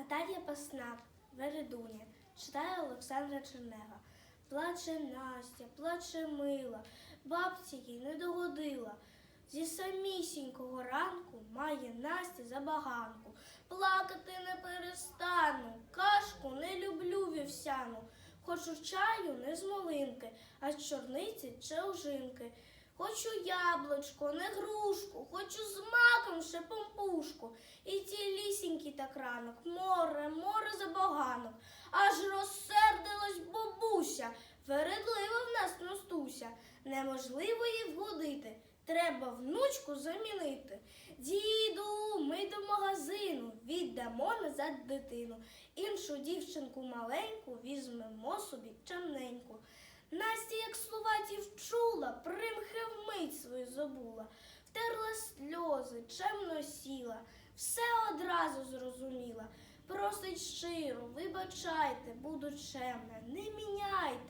Наталія Паснак, Вередуня, читає Олександра Чернега. Плаче Настя, плаче мила, бабці їй не догодила. Зі самісінького ранку має Настя забаганку. Плакати не перестану, кашку не люблю вівсяну. Хочу чаю не з малинки, а з чорниці чи ожинки. Хочу яблучко, не грушку, хочу з маком ще помпушку. І цілісінький так ранок, море, море забаганок. Аж розсердилась бабуся, вередлива в нас Настуся. Неможливо їй вгодити, треба внучку замінити. Діду, ми до магазину віддамо назад дитину. Іншу дівчинку маленьку візьмемо собі чемненьку. Настя, як слова ті вчула, примхи вмить свою забула, втерла сльози, чемно сіла, все одразу зрозуміла. Просить щиро, вибачайте, буду чемна, не міняйте.